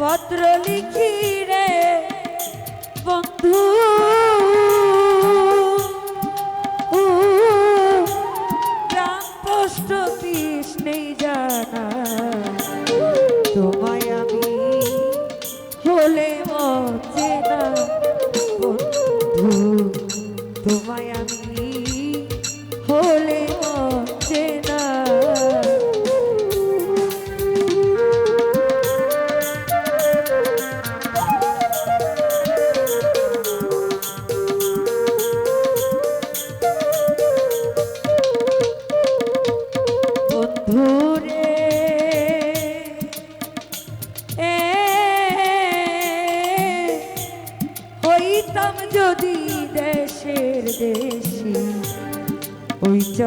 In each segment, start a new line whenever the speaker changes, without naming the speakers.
পত্র লিখি রে বন্ধু। তোমায় আমি হলে বন্ধু। তোমায়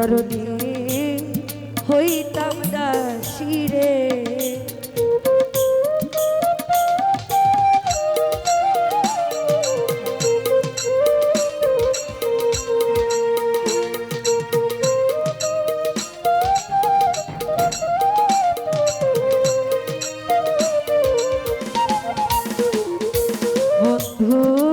চরণে হইতাম দাসী রে। বন্ধুরে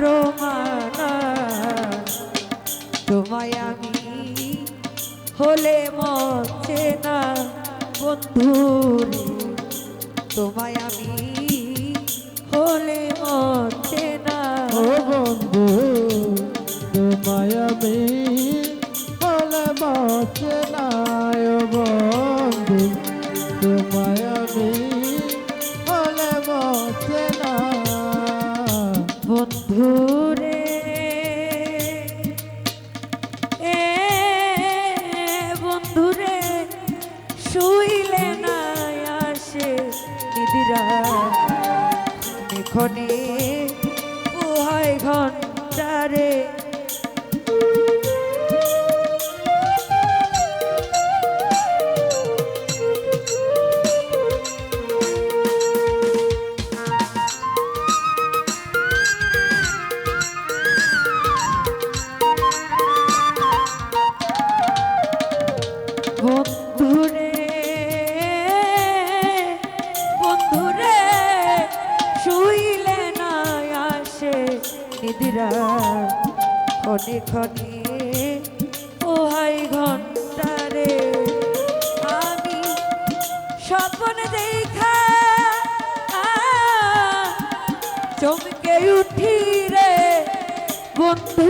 কারও মানা তোমায় আমি হলে মচে না বন্ধু তোমায় আমি হলে মচে না
ও বন্ধু, তোমায় আমি বলে বসে নাই
এখনে উহাই ঘন্টারে বন্ধুরে ক্ষণে ক্ষণে ওহাই ঘন্টারে আমি স্বপ্ন দেখা চমকে উঠি রে বন্ধু।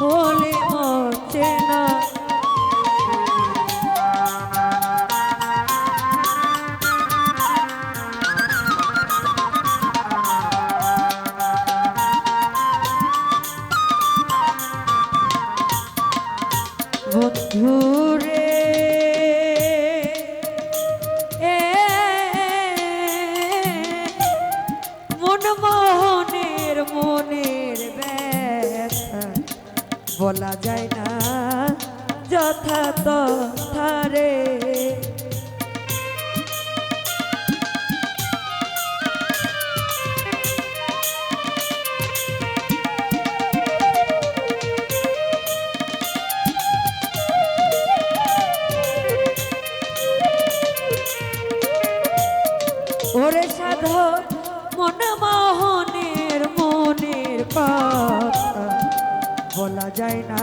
বলে মরছে না। যথা তথারে ওরে সাধক মন মোহনের মনের কথা। বলা যায় না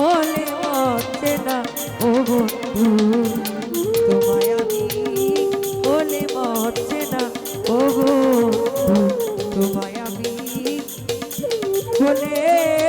বলে অচেনা। ও বন্ধু তোমায় আমি বলে অচেনা। ও বন্ধু তোমায় আমি বলে